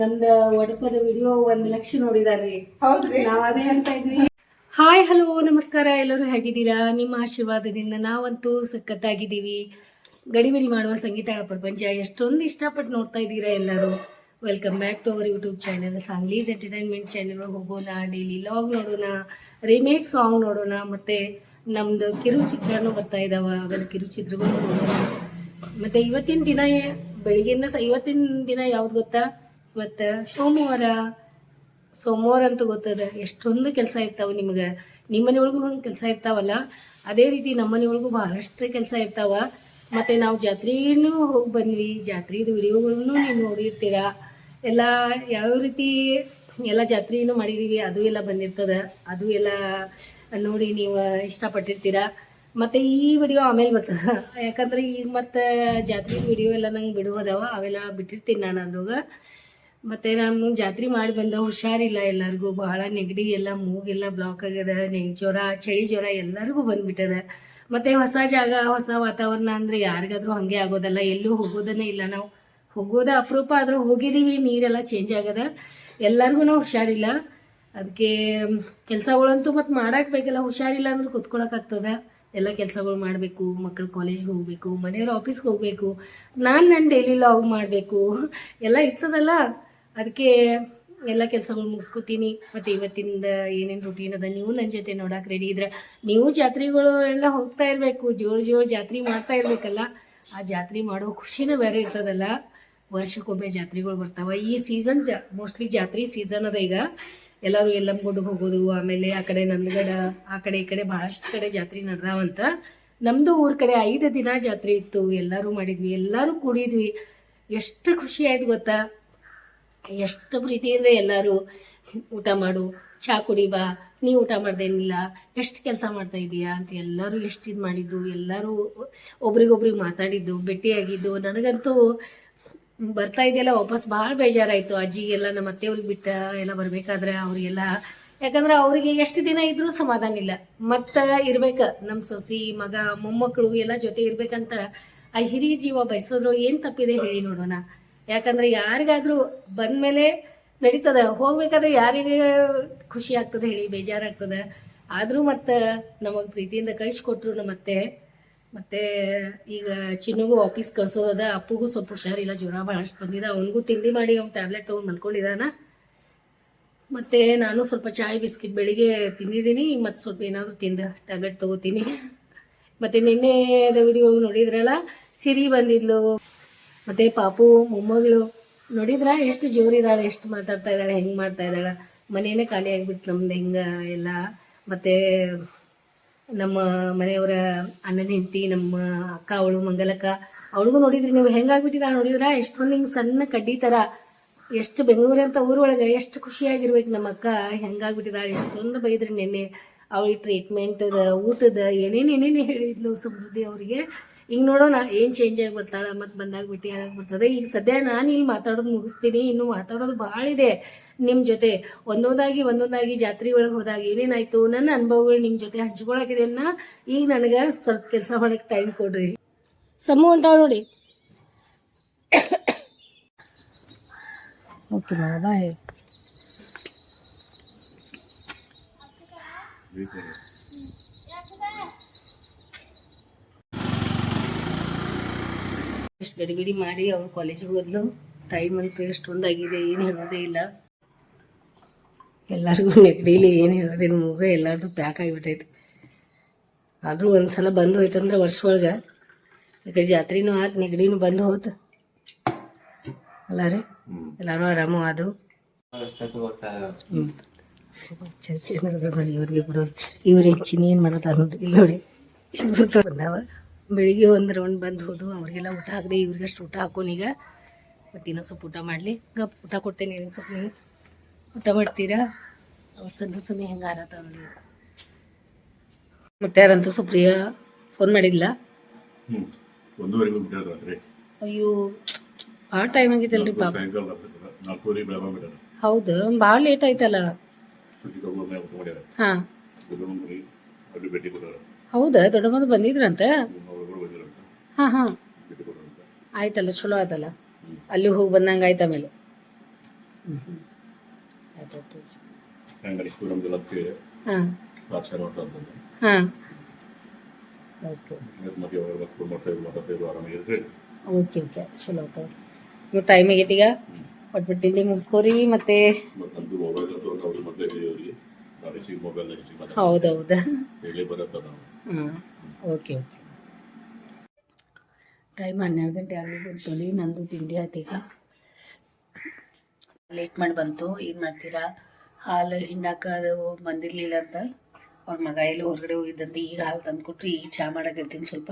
ನಮ್ದ ಒಡಪದ ವಿಡಿಯೋ ಒಂದ್ ಲಕ್ಷ ನೋಡಿದಾರ್ರಿ. ನಾವ್ ಅದೇ ಅಂತ ಇದ್ವಿ. ಹಾಯ್ ಹಲೋ ನಮಸ್ಕಾರ. ಎಲ್ಲರೂ ಹೇಗಿದ್ದೀರಾ? ನಿಮ್ಮ ಆಶೀರ್ವಾದದಿಂದ ನಾವಂತೂ ಸಖತ್ತಾಗಿದ್ದೀವಿ. ಗಡಿಬಿಡಿ ಮಾಡುವ ಸಂಗೀತ ಪ್ರಪಂಚ ಎಷ್ಟೊಂದು ಇಷ್ಟಪಟ್ಟು ನೋಡ್ತಾ ಇದ್ದೀರಾ ಎಲ್ಲರೂ. Welcome back to our YouTube channel ಸಾಂಗ್ಲೀಸ್ entertainment channel ಹೋಗೋಣ ಡೈಲಿ ಲಾಗ್ ನೋಡೋಣ ರಿಮೇಕ್ ಸಾಂಗ್ ನೋಡೋಣ ಮತ್ತೆ ನಮ್ದು ಕಿರುಚಿತ್ರನೂ ಬರ್ತಾ ಇದಾವ. ಕಿರು ಕಿರುಚಿತ್ರಗಳು ನೋಡೋಣ. ಮತ್ತೆ ಇವತ್ತಿನ ದಿನ ಬೆಳಿಗ್ಗೆಯಿಂದ ಸ ಇವತ್ತಿನ ದಿನ ಯಾವ್ದು ಗೊತ್ತಾ? ಇವತ್ತು ಸೋಮವಾರ ಸೋಮವಾರ ಅಂತೂ ಗೊತ್ತದ, ಎಷ್ಟೊಂದು ಕೆಲಸ ಇರ್ತಾವ ನಿಮ್ಗೆ. ನಿಮ್ಮ ಮನೆಯೊಳಗೂ ಹಂಗೆ ಕೆಲಸ ಇರ್ತಾವಲ್ಲ, ಅದೇ ರೀತಿ ನಮ್ಮ ಮನೆಯೊಳಗೂ ಬಹಳಷ್ಟು ಕೆಲಸ ಇರ್ತಾವ. ಮತ್ತೆ ನಾವು ಜಾತ್ರೆನೂ ಹೋಗಿ ಬಂದ್ವಿ, ಜಾತ್ರೆದು ವಿಡಿಯೋಗಳನ್ನು ನೀವು ನೋಡಿರ್ತೀರ. ಎಲ್ಲ ಯಾವ ರೀತಿ ಎಲ್ಲ ಜಾತ್ರೆನೂ ಮಾಡಿದೀವಿ, ಅದು ಎಲ್ಲ ಬಂದಿರ್ತದ, ಅದು ಎಲ್ಲ ನೋಡಿ ನೀವು ಇಷ್ಟಪಟ್ಟಿರ್ತೀರ. ಮತ್ತೆ ಈ ವಿಡಿಯೋ ಆಮೇಲೆ ಬರ್ತದ. ಯಾಕಂದ್ರೆ ಈಗ ಮತ್ತೆ ಜಾತ್ರೆ ವಿಡಿಯೋ ಎಲ್ಲ ನಂಗೆ ಬಿಡುವುದವ, ಅವೆಲ್ಲ ಬಿಟ್ಟಿರ್ತೀನಿ ನಾನು ಅದ್ರಾಗ ಮತ್ತೆ ನಾನು ಜಾತ್ರೆ ಮಾಡಿ ಬಂದ ಹುಷಾರಿಲ್ಲ ಎಲ್ಲರಿಗೂ, ಬಹಳ ನೆಗಡಿ ಎಲ್ಲ, ಮೂಗೆಲ್ಲ ಬ್ಲಾಕ್ ಆಗ್ಯದ, ನೆಗ್ ಜ್ವರ, ಚಳಿ ಜ್ವರ ಎಲ್ಲರಿಗೂ ಬಂದ್ಬಿಟ್ಟದ. ಮತ್ತೆ ಹೊಸ ಜಾಗ, ಹೊಸ ವಾತಾವರಣ ಅಂದ್ರೆ ಯಾರಿಗಾದ್ರೂ ಹಂಗೆ ಆಗೋದಲ್ಲ, ಎಲ್ಲೂ ಹೋಗೋದನ್ನೇ ಇಲ್ಲ ನಾವು. ಹೋಗೋದ ಅಪರೂಪ, ಆದ್ರೂ ಹೋಗಿದೀವಿ, ನೀರೆಲ್ಲ ಚೇಂಜ್ ಆಗದ. ಎಲ್ಲರಿಗೂ ನಾವು ಹುಷಾರಿಲ್ಲ ಅದಕ್ಕೆ ಕೆಲಸಗಳಂತೂ ಮತ್ತೆ ಮಾಡಕ್ ಬೇಕಲ್ಲ, ಹುಷಾರಿಲ್ಲ ಅಂದ್ರೆ ಕುತ್ಕೊಳಕ್ ಆಗ್ತದ. ಎಲ್ಲ ಕೆಲಸಗಳು ಮಾಡಬೇಕು ಮಕ್ಕಳು ಕಾಲೇಜ್ಗೆ ಹೋಗ್ಬೇಕು, ಮನೆಯವ್ರ ಆಫೀಸ್ಗೆ ಹೋಗ್ಬೇಕು, ನಾನು ನನ್ನ ಡೈಲಿ ಲಾಗ್ ಮಾಡಬೇಕು, ಎಲ್ಲ ಇರ್ತದಲ್ಲ. ಅದಕ್ಕೆ ಎಲ್ಲ ಕೆಲಸಗಳು ಮುಗಿಸ್ಕೊತೀನಿ. ಮತ್ತು ಇವತ್ತಿಂದ ಏನೇನು ರೂಟೀನ್ ಅದ ನೀವು ನನ್ನ ಜೊತೆ ನೋಡಕ್ಕೆ ರೆಡಿ ಇದ್ರೆ. ನೀವು ಜಾತ್ರೆಗಳು ಎಲ್ಲ ಹೋಗ್ತಾ ಇರಬೇಕು. ಜೋರು ಜೋರು ಜಾತ್ರೆ ಮಾಡ್ತಾ ಇರ್ಬೇಕಲ್ಲ. ಆ ಜಾತ್ರೆ ಮಾಡೋ ಖುಷಿನೇ ಬೇರೆ ಇರ್ತದಲ್ಲ. ವರ್ಷಕ್ಕೊಮ್ಮೆ ಜಾತ್ರೆಗಳು ಬರ್ತಾವ. ಈ ಸೀಸನ್ ಮೋಸ್ಟ್ಲಿ ಜಾತ್ರೆ ಸೀಸನ್ ಅದ ಈಗ. ಎಲ್ಲರೂ ಎಲ್ಲಮ್ಮಗುಡ್ಗೆ ಹೋಗೋದು, ಆಮೇಲೆ ಆ ಕಡೆ ನಂದಗಡ, ಆ ಕಡೆ ಈ ಕಡೆ ಭಾಳಷ್ಟು ಕಡೆ ಜಾತ್ರೆ ನಡೆದಾವಂತ ನಮ್ಮದು ಊರ ಕಡೆ ಐದು ದಿನ ಜಾತ್ರೆ ಇತ್ತು. ಎಲ್ಲರೂ ಮಾಡಿದ್ವಿ. ಎಲ್ಲರೂ ಕುಡಿದ್ವಿ. ಎಷ್ಟು ಖುಷಿ ಆಯ್ತು ಗೊತ್ತಾ? ಎಷ್ಟು ಪ್ರೀತಿಯಿಂದ ಎಲ್ಲರೂ ಊಟ ಮಾಡು, ಚಾ ಕುಡಿ ಬಾ, ನೀ ಊಟ ಮಾಡ್ದೇನಿಲ್ಲ ಎಷ್ಟು ಕೆಲಸ ಮಾಡ್ತಾ ಇದೀಯಾ ಅಂತ ಎಲ್ಲರೂ ಎಷ್ಟು ಇದು ಮಾಡಿದ್ದು, ಎಲ್ಲರೂ ಒಬ್ರಿಗೊಬ್ರಿಗೆ ಮಾತಾಡಿದ್ದು, ಭೇಟಿಯಾಗಿದ್ದು. ನನಗಂತೂ ಬರ್ತಾ ಇದೆಯಲ್ಲ, ವಾಪಸ್ ಭಾಳ ಬೇಜಾರಾಯಿತು. ಅಜ್ಜಿಗೆಲ್ಲ ನಮ್ಮ ಅತ್ತೆಯವ್ರಿಗೆ ಬಿಟ್ಟ ಎಲ್ಲ ಬರಬೇಕಾದ್ರೆ ಅವರಿಗೆಲ್ಲ. ಯಾಕಂದ್ರೆ ಅವರಿಗೆ ಎಷ್ಟು ದಿನ ಇದ್ರೂ ಸಮಾಧಾನ ಇಲ್ಲ. ಮತ್ತ ಇರ್ಬೇಕ ನಮ್ಮ ಸೊಸಿ, ಮಗ ಮೊಮ್ಮಕ್ಕಳು ಎಲ್ಲ ಜೊತೆ ಇರ್ಬೇಕಂತ ಆ ಹಿರಿಯ ಜೀವ ಬಯಸೋದ್ರು ಏನು ತಪ್ಪಿದೆ ಹೇಳಿ ನೋಡೋಣ. ಯಾಕಂದ್ರೆ ಯಾರಿಗಾದ್ರೂ ಬಂದ್ಮೇಲೆ ನಡೀತದ. ಹೋಗ್ಬೇಕಾದ್ರೆ ಯಾರಿಗೆ ಖುಷಿ ಆಗ್ತದೆ ಹೇಳಿ, ಬೇಜಾರಾಗ್ತದೆ. ಆದ್ರೂ ಮತ್ತೆ ನಮಗ್ ಪ್ರೀತಿಯಿಂದ ಕಳಿಸ್ಕೊಟ್ರು ನಮ್ಮತ್ತೆ ಮತ್ತೆ ಈಗ ಚಿನ್ನಗೂ ಆಫೀಸ್ ಕಳ್ಸೋದದ, ಅಪ್ಪಗೂ ಸ್ವಲ್ಪ ಹುಷಾರಿಲ್ಲ, ಜ್ವರ ಭಾಳಷ್ಟು ಬಂದಿದೆ. ಅವನಿಗೂ ತಿಂಡಿ ಮಾಡಿ ಅವ್ನು ಟ್ಯಾಬ್ಲೆಟ್ ತಗೊಂಡ್ ಮಲ್ಕೊಂಡಿದ್ದಾನ. ಮತ್ತೆ ನಾನು ಸ್ವಲ್ಪ ಚಾಯ್, ಬಿಸ್ಕಿಟ್ ಬೆಳಿಗ್ಗೆ ತಿಂದಿದ್ದೀನಿ. ಮತ್ತೆ ಸ್ವಲ್ಪ ಏನಾದರೂ ತಿಂದ ಟ್ಯಾಬ್ಲೆಟ್ ತಗೋತೀನಿ. ಮತ್ತೆ ನಿನ್ನೆದ ವಿಡಿಯೋ ನೋಡಿದ್ರಲ್ಲ ಸಿರಿ ಬಂದಿದ್ಲು. ಮತ್ತೆ ಪಾಪು ಮೊಮ್ಮಗಳು ನೋಡಿದ್ರ ಎಷ್ಟು ಜೋರಿದಾಳೆ, ಎಷ್ಟು ಮಾತಾಡ್ತಾ ಇದ್ದಾಳೆ, ಹೆಂಗ್ ಮಾಡ್ತಾ ಇದ್ದಾಳೆ. ಮನೇನೆ ಖಾಲಿ ಆಗ್ಬಿಟ್ಟು ನಮ್ದು ಹೆಂಗ ಎಲ್ಲ. ಮತ್ತೆ ನಮ್ಮ ಮನೆಯವರ ಅಣ್ಣನ ಹೆಂಡತಿ, ನಮ್ಮ ಅಕ್ಕ, ಅವಳು, ಮಂಗಲಕ್ಕ, ಅವಳಿಗೂ ನೋಡಿದ್ರಿ ನೀವು ಹೆಂಗಾಗ್ಬಿಟ್ಟಿದ ನೋಡಿದ್ರ? ಎಷ್ಟೊಂದು ಹಿಂಗ್ ಸಣ್ಣ ಕಡ್ಡಿ ತರ. ಎಷ್ಟು ಬೆಂಗಳೂರು ಅಂತ ಊರೊಳಗೆ ಎಷ್ಟು ಖುಷಿಯಾಗಿರ್ಬೇಕು ನಮ್ಮ ಅಕ್ಕ ಹೆಂಗಾಗ್ಬಿಟ್ಟಿದಾಳೆ ಎಷ್ಟೊಂದು ಬೈದ್ರಿ ನೆನ್ನೆ. ಅವಳಿಗೆ ಟ್ರೀಟ್ಮೆಂಟ್ ಊಟದ, ಏನೇನು ಏನೇನು ಹೇಳಿದ್ಲು ಸಮೃದ್ಧಿ ಅವರಿಗೆ. ಈಗ ನೋಡೋಣ ಏನು ಚೇಂಜ್ ಆಗಿ ಬರ್ತಾಳೆ ಮತ್ತೆ ಬಂದಾಗ ಬಿಟ್ಟಿ ಆಗಕ್ಕೆ ಬರ್ತದೆ. ಈಗ ಸದ್ಯ ನಾನು ಇಲ್ಲಿ ಮಾತಾಡೋದು ಮುಗಿಸ್ತೀನಿ ಇನ್ನು ಮಾತಾಡೋದು ಭಾಳ ಇದೆ ನಿಮ್ಮ ಜೊತೆ. ಒಂದೊಂದಾಗಿ ಒಂದೊಂದಾಗಿ ಜಾತ್ರೆ ಒಳಗೆ ಹೋದಾಗ ಏನೇನಾಯ್ತು ನನ್ನ ಅನುಭವಗಳು ನಿಮ್ಮ ಜೊತೆ ಹಂಚ್ಕೊಳಕಿದೆ ಅನ್ನ ಈಗ ನನಗ ಸ್ವಲ್ಪ ಕೆಲಸ ಮಾಡಕ್ಕೆ ಟೈಮ್ ಕೊಡ್ರಿ. ಸಮೂ ಹೊಂಟಾವ ನೋಡಿ. ಓಕೆ ಬಾಯ್ ಎಷ್ಟು ಗಡಿಬಿಡಿ ಮಾಡಿ ಅವ್ರು ಕಾಲೇಜಿಗೆ ಹೋದ್ಲು? ಟೈಮ್ ಅಂತೂ ಎಷ್ಟೊಂದಾಗಿದೆ ಏನು ಹೇಳೋದೇ ಇಲ್ಲ. ಎಲ್ಲರಿಗೂ ನೆಗಡಿಲಿ ಏನು ಹೇಳೋದಿಲ್ಲ, ಮೂಗ ಎಲ್ಲರದು ಪ್ಯಾಕ್ ಆಗಿಬಿಟ್ಟೈತಿ. ಆದರೂ ಒಂದು ಸಲ ಬಂದು ಹೋಯ್ತಂದ್ರೆ ವರ್ಷ ಒಳಗೆ ಯಾಕೆ ಜಾತ್ರೆನೂ ಆತು ನೆಗಡಿನೂ ಬಂದು ಹೋತು. ಅಲ್ಲ ರೀ? ಎಲ್ಲರೂ ಆರಾಮು ಅದು ಚರ್ಚೆ ಇವ್ರಿಗೆ ಬರೋದು ಇವ್ರು ಹೆಚ್ಚಿನ ಏನು ಮಾಡೋದು ನೋಡಿ. ಇವ್ರು ಬಂದಾವ. ಬೆಳಿಗ್ಗೆ ಒಂದು ರೌಂಡ್ ಬಂದು ಹೋದು ಅವ್ರಿಗೆಲ್ಲ ಊಟ ಹಾಕಿದೆ ಇವ್ರಿಗಷ್ಟು ಊಟ ಹಾಕೋನೀಗ ಮತ್ತು ಇನ್ನೊಂದು ಸ್ವಲ್ಪ ಊಟ ಮಾಡಲಿ. ಗಪ್ ಊಟ ಕೊಡ್ತೇನೆ ಇನ್ನೊಂದು ಸ್ವಲ್ಪ ನೀವು ಊಟ ಮಾಡ್ತೀರಾ? ಅವ್ರ ಸಣ್ಣ ಸಮಯ ಹೆಂಗೆ ಆರತ್ತಾವ ಅಂದ್ರೆ ಮತ್ತೆ ಯಾರಂತೂ ಸುಪ್ರಿಯಾ ಫೋನ್ ಮಾಡಿಲ್ಲ ಅಯ್ಯೋ ಭಾಳ ಟೈಮ್ ಆಗೈತಲ್ರಿ ಪಾಪ. ಹೌದು ಭಾಳ ಲೇಟ್ ಆಯ್ತಲ್ಲ. ಹಾ. ಹೌದಾ? ದೊಡ್ಡಮ್ಮದು ಬಂದಿದ್ರಂತೆ? ಹಾಂ ಹಾಂ. ಆಯ್ತಲ್ಲ ಚಲೋ ಆಯ್ತಲ್ಲ. ಅಲ್ಲಿ ಹೋಗಿ ಬಂದಂಗ ಆಯ್ತು ಆಮೇಲೆ. ಹಾಂ. ಓಕೆ. ಓಕೆ ಚಲೋ ಆಯ್ತು ಟೈಮ್ ತಿಂಡಿ ಮುಗಿಸ್ಕೋರಿ ಮತ್ತೆ ಹೌದೌದಾ. ಹಾಂ ಓಕೆ ಓಕೆ. ಟೈಮ್ ಹನ್ನೆರಡು ಗಂಟೆ ಆಗಲಿ ಬಂತು ನಂದು ತಿಂಡಿ ಆಯ್ತು ಈಗ. ಲೇಟ್ ಮಾಡಿ ಬಂತು, ಏನು ಮಾಡ್ತೀರಾ? ಹಾಲು ಹಿಂಡಾಕ ಅದು ಬಂದಿರಲಿಲ್ಲ ಅಂತ ಅವ್ರ ಮಗ ಎಲ್ಲ ಹೊರಗಡೆ ಹೋಗಿದ್ದಂತೆ, ಈಗ ಹಾಲು ತಂದು ಕೊಟ್ಟರು ಈಗ ಚಹಾ ಮಾಡಕ್ಕೆ ಇರ್ತೀನಿ ಸ್ವಲ್ಪ.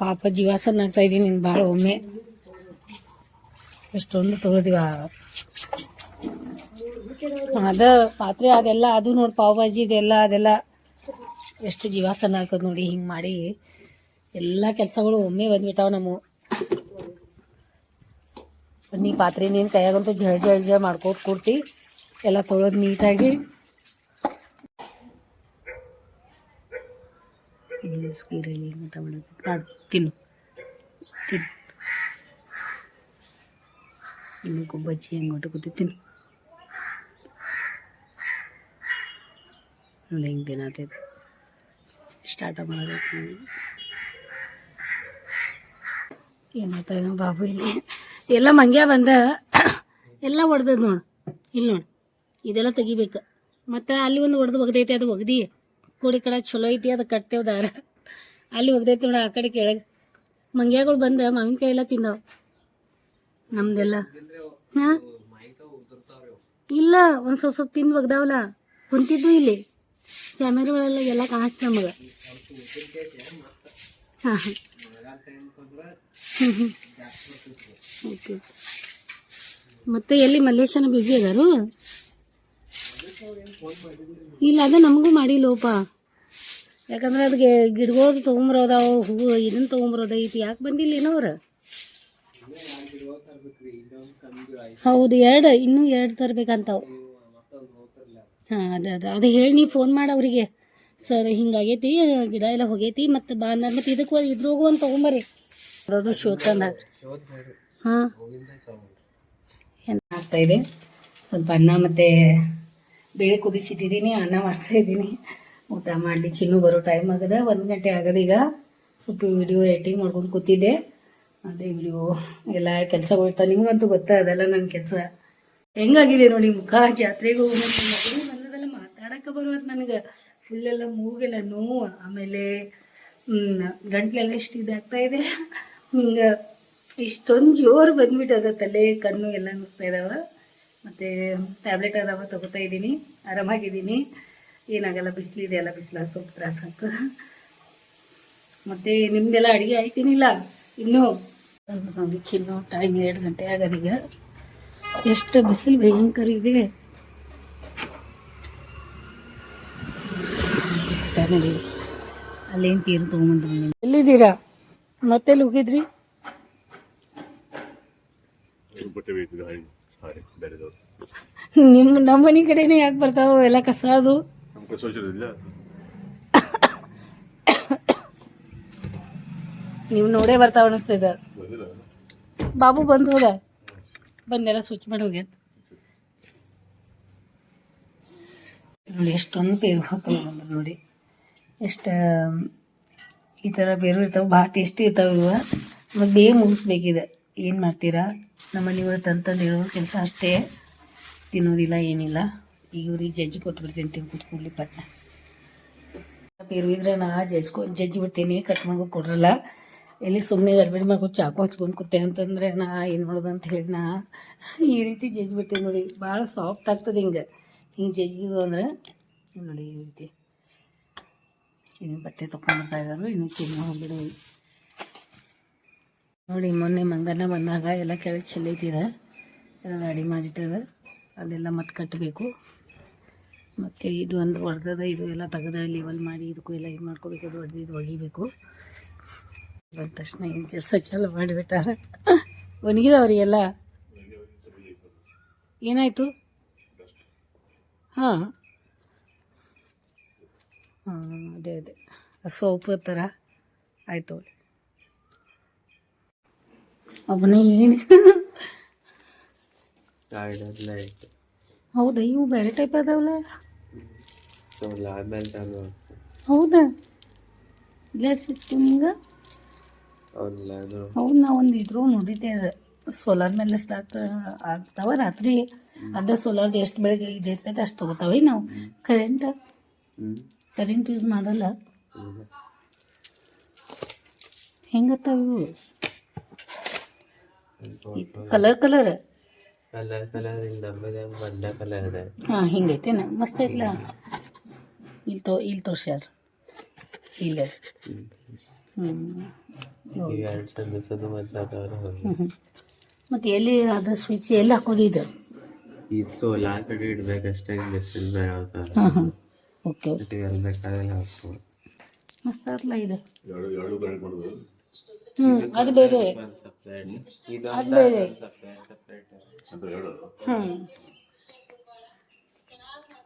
ಪಾಪ ಜೀವಾಸನ ಆಗ್ತಾ ಇದ್ದೀನಿ ಭಾಳ ಒಮ್ಮೆ. ಎಷ್ಟೊಂದು ತೊಗೊಳ್ದಿವ ಅದ ಪಾತ್ರೆ ಅದೆಲ್ಲ, ಅದು ನೋಡಿ ಪಾವ್ ಭಾಜಿ ಇದೆಲ್ಲ, ಅದೆಲ್ಲ ಎಷ್ಟು ಜೀವಾಸನ ಆಗ್ತದೆ ನೋಡಿ, ಹಿಂಗೆ ಮಾಡಿ ಎಲ್ಲ ಕೆಲಸಗಳು ಒಮ್ಮೆ ಬಂದ್ಬಿಟ್ಟಾವ ನಮ್ಮ. ನೀ ಪಾತ್ರೆ ನೀನು ಕೈಯಾಗಂತೂ ಜಳ ಜಳ ಜಳ ಮಾಡ್ಕೊಟ್ ಕೊಡ್ತಿ ಎಲ್ಲ ತೊಳೆದು ನೀಟಾಗಿ. ಸ್ಕೀರಲ್ಲಿ ತಿನ್ನು. ತಿನ್ನು. ಇನ್ನು ಗುಬ್ಬಚ್ಚಿ ಹೆಂಗೆ ಹೊಟ್ಟು ಕೂತಿ ತಿನ್ನು. ನೋಡಿ ಹಿಂಗೆ ದಿನ ಆತೈತೆ. ಸ್ಟಾರ್ಟ ಮಾಡೋದಕ್ಕೆ ಏನು ಮಾಡ್ತಾ ಇದ್ದಾನೆ ಬಾಬು ಇಲ್ಲಿ. ಎಲ್ಲ ಮಂಗ್ಯ ಬಂದ, ಎಲ್ಲ ಹೊಡೆದದ್ ನೋಡು. ಇಲ್ಲಿ ನೋಡು, ಇದೆಲ್ಲ ತೆಗಿಬೇಕು. ಮತ್ತು ಅಲ್ಲಿ ಒಂದು ಒಡೆದು ಒಗ್ದೈತಿ, ಅದು ಒಗ್ದು. ಕೂಡಿ ಕಡೆ ಚಲೋ ಐತಿ, ಅದು ಕಟ್ತೇವೆ ದಾರ. ಅಲ್ಲಿ ಒಗ್ದೈತಿ ನೋಡಿ, ಆ ಕಡೆ ಕೆಳಗೆ. ಮಂಗ್ಯಾಗಳು ಬಂದ, ಮಾವಿನಕಾಯಿ ಎಲ್ಲ ತಿಂದವು. ನಮ್ದೆಲ್ಲ. ಹಾಂ? ಇಲ್ಲ, ಒಂದು ಸ್ವಲ್ಪ ಸ್ವಲ್ಪ ತಿಂದು ಒಗ್ದಾವಲ್ಲ. ಕುಂತಿದ್ದು ಇಲ್ಲಿ. ಕ್ಯಾಮೆರಾ ಒಳಗೆಲ್ಲ ಎಲ್ಲ ಕಾಣಿಸ್ತು ನಮಗೆ. ಹಾಂ ಹಾಂ. ಹ್ಞೂ ಹ್ಞೂ ಓಕೆ ಮತ್ತೆ ಎಲ್ಲಿ ಮಲ್ಲೇಶನ ಬ್ಯುಸಿ ಅದಾರು? ಇಲ್ಲ, ಅದ ನಮಗೂ ಮಾಡಿಲ್ಲೋಪ ಯಾಕಂದ್ರೆ ಅದಕ್ಕೆ ಗಿಡಗಳು ತೊಗೊಂಬರೋದಾವ, ಹೂವು ಇದನ್ನ ತೊಗೊಂಬರೋದ ಐತಿ ಯಾಕೆ ಬಂದಿಲ್ಲ ಏನೋ ಅವ್ರು? ಹೌದು, ಎರಡು, ಇನ್ನೂ ಎರಡು ತರ್ಬೇಕಂತಾವ್. ಹಾಂ, ಅದ ಅದ. ಅದು ಹೇಳಿ ನೀವು ಫೋನ್ ಮಾಡಿ ಅವರಿಗೆ. ಸರ್ ಹಿಂಗಾಗೈತಿ ಗಿಡ ಎಲ್ಲ ಹೋಗೈತಿ, ಮತ್ತು ಬಾ ಮತ್ತೆ ಮತ್ತು ಇದಕ್ಕೆ ಇದ್ರೋಗು ಒಂದು ತೊಗೊಂಬರ್ರಿ ಅದು. ಶೋತಂದ ಹಾಂ ಆಗ್ತಾ ಇದೆ ಸ್ವಲ್ಪ ಅನ್ನ ಮತ್ತು ಬೇಳೆ ಕುದಿಸಿಟ್ಟಿದ್ದೀನಿ, ಅನ್ನ ಮಾಡ್ತಾ ಇದ್ದೀನಿ. ಊಟ ಮಾಡಲಿ ಚಿನ್ನು ಬರೋ ಟೈಮ್ ಆಗದ, ಒಂದು ಗಂಟೆ ಆಗದ ಈಗ. ಸ್ವಲ್ಪ ವಿಡಿಯೋ ಎಡಿಟಿಂಗ್ ಮಾಡ್ಕೊಂಡು ಕೂತಿದ್ದೆ. ಅದೇ ವಿಡಿಯೋ ಎಲ್ಲ ಕೆಲಸಗಳು ನಿಮಗಂತೂ ಗೊತ್ತಾ, ಅದೆಲ್ಲ ನನ್ನ ಕೆಲಸ. ಹೆಂಗಾಗಿದೆ ನೋಡಿ ಮುಖ, ಜಾತ್ರೆಗೆ ಹೋಗಿ ಮಾತಾಡಕ್ಕೆ ಬರುವತ್ತು ನನಗೆ. ಫುಲ್ಲೆಲ್ಲ ಮೂಗೆಲ್ಲ ನೋವು, ಆಮೇಲೆ ಗಂಟ್ಲೆಲ್ಲ ಇಷ್ಟು ಇದಾಗ್ತಾ ಇದೆ. ಹಿಂಗೆ ಇಷ್ಟೊಂದು ಜೋರು ಬಂದ್ಬಿಟ್ಟದ ತಲೆ, ಕಣ್ಣು ಎಲ್ಲ ಅನಿಸ್ತಾ ಇದಾವ. ಮತ್ತು ಟ್ಯಾಬ್ಲೆಟ್ ಅದಾವ ತಗೋತಾ ಇದ್ದೀನಿ, ಆರಾಮಾಗಿದ್ದೀನಿ. ಏನಾಗಲ್ಲ, ಬಿಸಿಲಿದೆ ಎಲ್ಲ ಬಿಸಿಲ ಸ್ವಲ್ಪ ತ್ರಾಸ ಮತ್ತು ನಿಮ್ದೆಲ್ಲ ಅಡುಗೆ ಆಯ್ತೀನಿಲ್ಲ ಇನ್ನೂ? ನೋಡಿ ಚಿನ್ನು ಟೈಮ್ ಎರಡು ಗಂಟೆ ಆಗದೀಗ. ಎಷ್ಟು ಬಿಸಿಲು ಭಯಂಕರ ಇದೆ. ನೋಡಿ ಅಲ್ಲೇನು ಪೀರು ತೊಗೊಂಬಂದ್ರು ಎಲ್ಲಿದ್ದೀರಾ? ಮತ್ತೆಲ್ಲಿ ಹೋಗಿದ್ರಿ? ನಿಮ್ಮ ನಮ್ಮ ಮನೆ ಕಡೆನೇ ಯಾಕೆ ಬರ್ತಾವ ಎಲ್ಲ ಕಸ ಅದು? ನೀವು ನೋಡೇ ಬರ್ತಾವ ಅನಿಸ್ತದ ಬಾಬು ಬಂದು ಹೋದ? ಬಂದೆಲ್ಲ ಸ್ವಿಚ್ ಮಾಡಿ ಹೋಗ್ಯಾನ. ನೋಡಿ ಎಷ್ಟೊಂದು ಪೇರು ತೊಗೊಂಡ್ಬಂದ್ರು ನೋಡಿ. ಎಷ್ಟು, ಈ ಥರ ಬೇರೆ ಇರ್ತಾವೆ, ಭಾಳ ಟೇಸ್ಟಿ ಇರ್ತಾವೆ ಇವು. ಮತ್ತು ಬೇಗ ಮುಗಿಸ್ಬೇಕಿದೆ. ಏನು ಮಾಡ್ತೀರಾ? ನಮ್ಮ ಮನೆಯವ್ರು ತಂತಂದು ಹೇಳೋದು ಕೆಲಸ ಅಷ್ಟೇ. ತಿನ್ನೋದಿಲ್ಲ, ಏನಿಲ್ಲ. ಈಗ ಇವ್ರಿಗೆ ಜಜ್ಜಿ ಕೊಟ್ಬಿಡ್ತೀನಿ, ತಿಂದು ಕುತ್ಕೊಳ್ಳಿ ಪಟ್ನ. ಬೇರು ಇದ್ರೆ ನಾ ಜಜ್ಕೊ ಜಜ್ಜಿ ಬಿಡ್ತೀನಿ, ಕಟ್ ಮಾಡ್ಕೊಂಡು ಕೊಡ್ರಲ್ಲ ಎಲ್ಲಿ ಸುಮ್ಮನೆ ಗಡ್ಬಡಿ ಮಾಡ್ಕೊಂಡು ಚಾಕು ಹಚ್ಕೊಂಡು ಕೂತೆ ಅಂತಂದ್ರೆ ನಾ ಏನು ಮಾಡೋದು ಅಂತ ಹೇಳಿ ನಾ ಈ ರೀತಿ ಜಜ್ಜಿ ಬಿಡ್ತೀನಿ ನೋಡಿ. ಭಾಳ ಸಾಫ್ಟ್ ಆಗ್ತದೆ ಹಿಂಗೆ. ಹಿಂಗೆ ಜಜ್ಜಿದು ಅಂದರೆ ನೋಡಿ ಈ ರೀತಿ. ಇನ್ನು ಬಟ್ಟೆ ತೊಗೊಂಡ್ಬರ್ತಾ ಇದ್ದಾರೆ ಇನ್ನು ತಿನ್ನೋ, ಹೋಗ್ಬಿಡು. ನೋಡಿ, ಮೊನ್ನೆ ಮಂಗನ ಬಂದಾಗ ಎಲ್ಲ ಕೆಳಗೆ ಚೆಲ್ಲೈತಿದೆ ಎಲ್ಲ ರೆಡಿ ಮಾಡಿಟ್ಟದ. ಅದೆಲ್ಲ ಮತ್ತೆ ಕಟ್ಟಬೇಕು ಮತ್ತು ಇದು ಒಂದು ಹೊಡೆದದ, ಇದು ಎಲ್ಲ ತೆಗೆದ ಲೆವೆಲ್ ಮಾಡಿ ಇದಕ್ಕೂ ಎಲ್ಲ ಇದು ಮಾಡ್ಕೋಬೇಕು ಅದು ಹೊಡೆದು ಇದು ಒಗಿಬೇಕು. ಬಂದ ತಕ್ಷಣ ಏನು ಕೆಲಸ ಚಾಲು ಮಾಡಿಬಿಟ್ಟಾರ ಒಣಗಿದವ್ರಿಗೆಲ್ಲ? ಏನಾಯಿತು? ಹಾಂ. ಅದೇ ಅದೇ. ಸೋಪ್ ಥರ ಆಯ್ತು ಅವನೇ ಏನು? ಗಾರ್ಡನ್ ಲೈಟ್ ಹೌದಾ? ಇವು ಬೇರೆ ಟೈಪ್ ಅದಾವಲ್ಲ ಹೌದಾ? ಇಲ್ಲೇ ಸಿಕ್ತು ನಿಂಗೆ? ಹೌದು ನಾ ಒಂದು ಇದ್ರು ನೋಡಿದ್ದೆ ಅದು. ಸೋಲಾರ್ ಮೇಲೆ ಸ್ಟಾರ್ಟ್ ಆಗ್ತಾವ ರಾತ್ರಿ. ಅದ ಸೋಲಾರ್ದು ಎಷ್ಟು ಬೆಳಗ್ಗೆ ಇದೆ ಅಷ್ಟು ತಗೋತಾವೆ ನಾವು. ಕರೆಂಟ್ ಕರೆಂಟ್ ಯೂಸ್ ಮಾಡಲ್ಲ. ಹೆಂಗತ್ತಾವ? ಇವು ಕಲರ್ ಕಲರ್ ಕಲರ್ ಕಲರ್ ಇಲ್ಲ ಕಲರ್ ಇದೆ ಹಾಂ ಹಿಂಗೈತೇನ ಮಸ್ತ್ ಐತ್ಲ. ಇಲ್ಲಿ ತೋ ಇಲ್ಲಿ. ತೋರ್ಸ್ಯಾರ ಇಲ್ಲ ಹ್ಞೂ ಎರಡು ಹ್ಞೂ ಮತ್ತು ಎಲ್ಲಿ ಅದು ಸ್ವಿಚ್ ಎಲ್ಲಿ ಹಾಕೋದು ಇದು? ಇದು ಸೋಲಾರ್ ಕಡೆ ಇಡ್ಬೇಕಷ್ಟೇ ಬಿಸಿಲು ಬೇಡ ಹಾಂ ಹಾಂ ಓಕೆ. ಓಕೆ ಎಲ್ಲಿ ಹಾಕ್ಬೋದು ಮಸ್ತ್ ಇದು. ಹ್ಞೂ ಅದು ಬೇರೆ. ಅದು ಬೇರೆ. ಹ್ಞೂ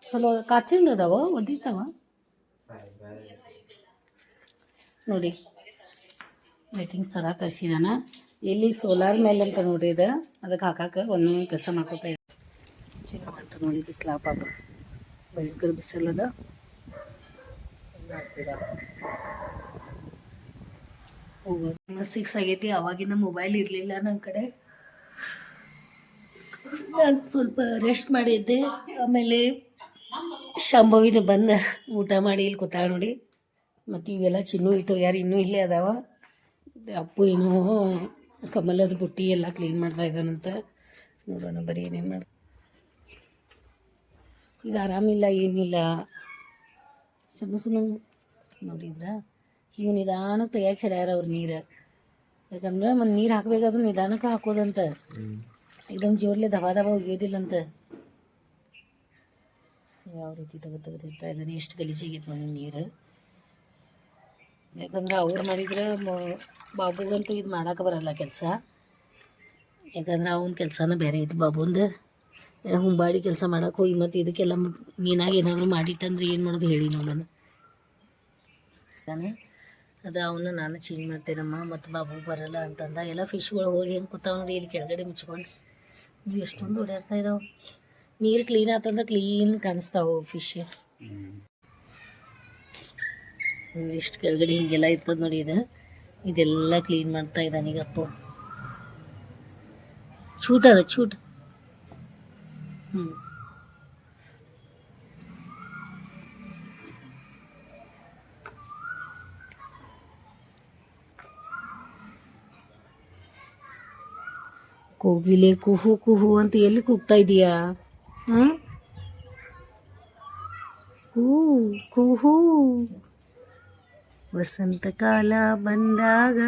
ಚಲೋ ಕಾಚಿಂದ ಅದಾವ ಒಡಿತಾವ ನೋಡಿ. ಲೈಟಿಂಗ್ ಸರ ತರಿಸಿದಾನ. ಇಲ್ಲಿ ಸೋಲಾರ್ ಮೇಲೆ ಅಂತ ನೋಡ್ರಿ ಇದು ಅದಕ್ಕೆ ಹಾಕಕ್ಕೆ ಒಂದೊಂದು ಕೆಲಸ ಮಾಡ್ಕೊತಾ ಇದ್ದೆ. ನೋಡಿ ಬಿಸಿಲು ಪಾಪ ಭಯಂಕರ ಬಿಸಿಲದ ಸಿಕ್ಸ್ ಆಗೈತಿ, ಅವಾಗಿನ ಮೊಬೈಲ್ ಇರಲಿಲ್ಲ ನನ್ನ ಕಡೆ. ನಾನು ಸ್ವಲ್ಪ ರೆಸ್ಟ್ ಮಾಡಿದ್ದೆ. ಆಮೇಲೆ ಶಂಭವಿನ ಬಂದ ಊಟ ಮಾಡಿ, ಇಲ್ಲಿ ಕೂತಾಳ ನೋಡಿ. ಮತ್ತು ಇವೆಲ್ಲ ಚಿನ್ನು ಇಟ್ಟು, ಯಾರು ಇನ್ನೂ ಇಲ್ಲೇ ಅದಾವ. ಅಪ್ಪು ಏನೋ ಕಮಲದ ಬುಟ್ಟಿ ಎಲ್ಲ ಕ್ಲೀನ್ ಮಾಡ್ತಾ ಇದ್ದಾನಂತ. ನೋಡೋಣ ಬರೀ ಏನೇನು ಮಾಡ ಈಗ ಆರಾಮಿಲ್ಲ ಏನಿಲ್ಲ ಸಣ್ಣ ಸಣ್ಣ ನೋಡಿದ್ರ ಈಗ ನಿಧಾನಕ್ಕೆ ತೆಗಿಯಕ್ಕೆ ಹೇಳ್ಯಾರ ಅವ್ರು ನೀರು ಯಾಕಂದ್ರೆ ಮತ್ತು ನೀರು ಹಾಕಬೇಕಾದ್ರೂ ನಿಧಾನಕ್ಕೆ ಹಾಕೋದಂತ एकदम ಜೋರ್ಲೆ ದಬಾ ದಬಾ ಒಗಿಯೋದಿಲ್ಲಂತ ಯಾವ ರೀತಿ ತೆಗೆದು ತೆಗೆದಿರ್ತಾ ಇದ್ದಾನೆ ಎಷ್ಟು ಗಲೀಜಾಗೈತೆ ನೋಡಿ ನೀರು ಯಾಕಂದ್ರೆ ಅವ್ರು ಮಾಡಿದ್ರೆ ಮ- ಬಾಬುಗಂತೂ ಇದು ಮಾಡಕ್ಕೆ ಬರಲ್ಲ ಕೆಲಸ ಯಾಕಂದ್ರೆ ಅವನ ಕೆಲಸನ ಬೇರೆ ಇತ್ತು ಬಾಬುಂದು ಹುಂಬಾಡಿ ಕೆಲಸ ಮಾಡೋಕೆ ಹೋಗಿ ಮತ್ತು ಇದಕ್ಕೆಲ್ಲ ಮೀನಾಗಿ ಏನಾದರೂ ಮಾಡಿಟ್ಟಂದ್ರೆ ಏನು ಮಾಡೋದು ಹೇಳಿ ನೋಡೋಣ. ಅದು ಅವನ್ನ ನಾನು ಚೇಂಜ್ ಮಾಡ್ತೇನಮ್ಮ ಮತ್ತು ಬಾಬು ಬರಲ್ಲ ಅಂತಂದ. ಎಲ್ಲ ಫಿಶ್ಗಳು ಹೋಗಿ ಹೆಂಗೆ ಕೂತಾವ ನೋಡಿ ಇಲ್ಲಿ ಕೆಳಗಡೆ ಮುಚ್ಕೊಂಡು. ಇವು ಎಷ್ಟೊಂದು ಓಡಾಡ್ತಾ ಇದಾವೆ. ನೀರು ಕ್ಲೀನ್ ಆತಂದ್ರೆ ಕ್ಲೀನ್ ಕಾಣಿಸ್ತಾವೆ ಫಿಶ್ ಇಷ್ಟು ಕೆಳಗಡೆ ಹಿಂಗೆಲ್ಲ ಇರ್ತದೆ ನೋಡಿ ಇದು. ಇದೆಲ್ಲ ಕ್ಲೀನ್ ಮಾಡ್ತಾ ಇದ್ದಾನೀಗಪ್ಪ ಚೂಟ್ ಅದ ಚೂಟ್. ಕೋಗಿಲೆ ಕುಹು ಕುಹು ಅಂತ ಎಲ್ಲಿ ಕೂಗ್ತಾ ಇದೀಯಾ? ಹ್ಮ್? ಕೂ ಕುಹು. ವಸಂತ ಕಾಲ ಬಂದಾಗ.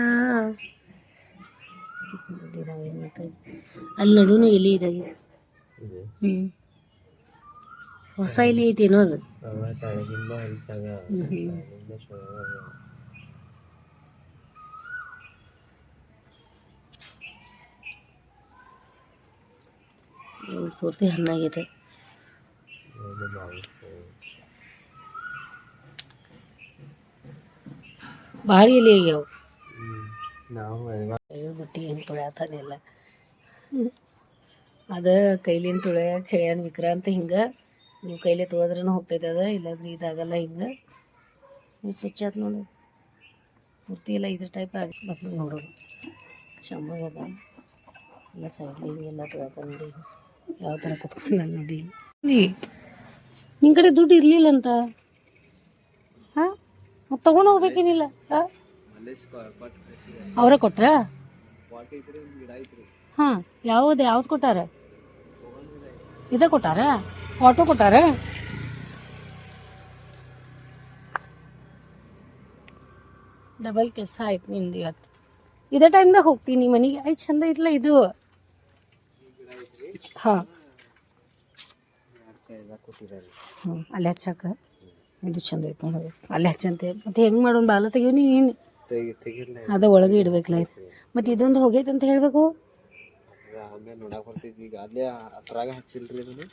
ಅಲ್ಲಿ ನಡುನು ಎಲ್ಲಿ ಇದಾಗೆ ಇದೆ. ಹ್ಮ್ ಹೊಸ ಎಲೆ ಐತೇನೋ ಅದು ಪೂರ್ತಿ ಹಣ್ಣಾಗಿದೆ ಭಾಳ ಎಲೆ ಆಗ್ಯಾವ. ನಾವು ಬುಟ್ಟಿ ಹೆಂಗೆ ತುಳ್ಯಾತಾನೆಲ್ಲ ಅದ ಕೈಲಿನ ತುಳ್ಯಾಕ ಹೇಳ್ಯಾನ ವಿಕ್ರಾಂತ ಹಿಂಗೆ. ನೀವು ಕೈಲೇ ತುಳಿದ್ರೂ ಹೋಗ್ತೈತೆ ಅದ ಇಲ್ಲಾದ್ರೆ ಇದಾಗಲ್ಲ ಹಿಂಗೆ. ನೀವು ಸ್ವಿಚ್ ಆತ್ ನೋಡಿ. ಪೂರ್ತಿ ಇಲ್ಲ ಇದ್ರ ಟೈಪ್ ಆಗಿ ಮತ್ತೆ ನೋಡೋದು ಶಂಭು ಅದ ಎಲ್ಲ ಸೈಡ್ಲಿ ಎಲ್ಲ ತೊಳ್ಕೊಂಡು ನೋಡಿ. ಯಾವ ಥರ ಕತ್ಕೊಂಡ ನೋಡಿ. ನಿಮ್ಮ ಕಡೆ ದುಡ್ಡು ಇರಲಿಲ್ಲ ಅಂತ ಹಾಂ? ಮತ್ತೆ ತೊಗೊಂಡು ಹೋಗ್ಬೇಕೇನಿಲ್ಲ? ಹಾಂ? ಅವರೇ ಕೊಟ್ರಾ? ಹಾಂ ಯಾವ್ದು ಯಾವ್ದು ಕೊಟ್ಟಾರ? ಇದೇ ಕೊಟ್ಟಾರ? ಆಟೋ ಕೊಟ್ಟಾರ? ಡಬಲ್ ಕೆಲಸ ಆಯ್ತು ನಿಂದು ಇವತ್ತು ಇದೇ ಟೈಮ್ದಾಗ ಹೋಗ್ತೀನಿ ಮನೆಗೆ. ಐ ಚಂದ ಐತ್ಲ ಇದು. ಹಾಂ. ಅಲ್ಲಿ ಹಚ್ಚಾಕ. ಇದು ಚಂದ ಐತೆ ನೋಡಿ. ಅಲ್ಲಿ ಹಚ್ಚಂತೆ. ಮತ್ತೆ ಹೆಂಗೆ ಮಾಡೋಣ ಬಾಲ ತೆಗಿಯೋ ನೀನು ಅದ ಒಳಗೆ ಇಡ್ಬೇಕಲ್ಲ ಮತ್ತೆ ಇದೊಂದು ಹೋಗೈತೆ ಅಂತ ಹೇಳಬೇಕು? ಆಮೇಲೆ ನೋಡಕ್ ಬರ್ತೈತಿ ಈಗ ಅಲ್ಲೇ ಅದ್ರಾಗ ಹಚ್ಚಿಲ್ರಿ ಅದನ್ನ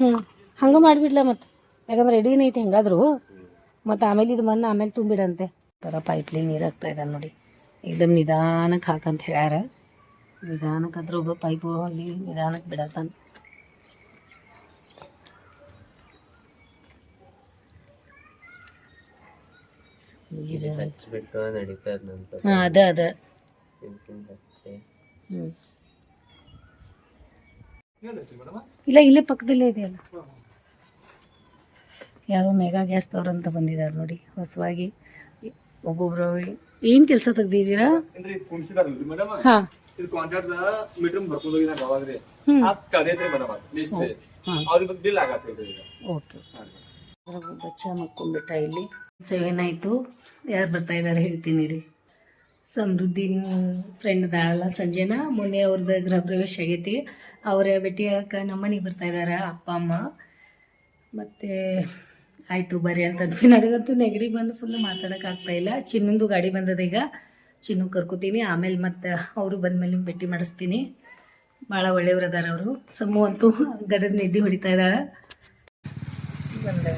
ಹ್ಞೂ ಹಂಗೆ ಮಾಡಿಬಿಡ್ಲ ಮತ್ತೆ ಯಾಕಂದ್ರೆ ರೆಡಿನ ಐತಿ ಹೆಂಗಾದ್ರು ಮತ್ತು ಆಮೇಲೆ ಇದು ಮಣ್ಣು ಆಮೇಲೆ ತುಂಬಿಡಂತೆ ಥರ ಪೈಪ್ಲಿ ನೀರು ಹಾಕ್ತಾ ಇದ್ದಾನೆ ನೋಡಿ एकदम ನಿಧಾನಕ್ಕೆ ಹಾಕಂತ ಹೇಳ್ಯಾರ ನಿಧಾನಕ್ಕೆ ಅದ್ರ ಒಬ್ಬ ಪೈಪು ಅಲ್ಲಿ ನಿಧಾನಕ್ಕೆ ಬಿಡತ್ತಾನ ನೀರು ಹಚ್ಬಿಟ್ಟು ನಡೀತದ ನಂತರ ಹಾಂ ಅದ ಅದ ಇದಕ್ಕಿಂತ ಹಚ್ಚಿ ಹ್ಞೂ ಇಲ್ಲ ಇಲ್ಲೇ ಪಕ್ಕದಲ್ಲೇ ಇದೆಯಲ್ಲ. ಯಾರೋ ಮೆಗಾ ಗ್ಯಾಸ್ ತವ್ರು ಅಂತ ಬಂದಿದ್ದಾರೆ ನೋಡಿ ಹೊಸವಾಗಿ. ಒಬ್ಬೊಬ್ರು ಏನ್ ಕೆಲಸ ತೆಗ್ದಿದ್ದೀರಾ? ಅಂದ್ರೆ ಕುಣಿಸಿದಾರಲ್ರಿ ಮೇಡಮ್ ಹಾಂ. ಇದು ಕಾಂಟ್ರಾಕ್ಟ್ ಮೀಟರ್ ಬರ್ಕೊಂಡೋಗಿದಾಗ ಅವಾಗ್ರಿ ಹ್ಮ್. ಅದ್ ಕದೇತ್ರಿ ಮೇಡಮ್ ಲಿಸ್ಟ್ ಹಾಂ ಅವ್ರಿಗೆ ಬಿಲ್ ಆಗತ್ತೈತ್ರಿ ಈಗ ಓಕೆ. ಬಚ್ಚ ಮಕ್ಕೊಂಡ್ಬಿಟ್ಟ ಇಲ್ಲಿ. ಸೆವೆನ್ ಆಯಿತು. ಯಾರು ಬರ್ತಾ ಇದಾರೆ ಹೇಳ್ತೀನಿ ರೀ ಸಮೃದ್ಧಿನ ಫ್ರೆಂಡ್ ಅದಾಳಲ್ಲ ಸಂಜೆನ. ಮೊನ್ನೆ ಅವ್ರದ್ದು ಗೃಹ ಪ್ರವೇಶ ಆಗೈತಿ. ಅವರ ಭೇಟಿಯಾಗ ನಮ್ಮ ಮನೆಗೆ ಬರ್ತಾ ಇದ್ದಾರೆ ಅಪ್ಪ, ಅಮ್ಮ. ಮತ್ತು ಆಯಿತು, ಬರ್ರಿ ಅಂತಂದ್ವಿ. ನನಗಂತೂ ನೆಗಡಿ ಬಂದು ಫುಲ್ ಮಾತಾಡೋಕ್ಕಾಗ್ತಾಯಿಲ್ಲ ಚಿನ್ನಂದು ಗಾಡಿ ಬಂದದ ಈಗ. ಚಿನ್ನು ಕರ್ಕೋತೀನಿ. ಆಮೇಲೆ ಮತ್ತು ಅವರು ಬಂದಮೇಲೆ ಭೇಟಿ ಮಾಡಿಸ್ತೀನಿ. ಭಾಳ ಒಳ್ಳೆಯವ್ರು ಅದಾರ ಅವರು. ಸಮೂಹ ಅಂತೂ ಗಡದ ನಿದ್ದೆ ಹೊಡಿತಾ ಇದ್ದಾಳೆ ಬಂದೆ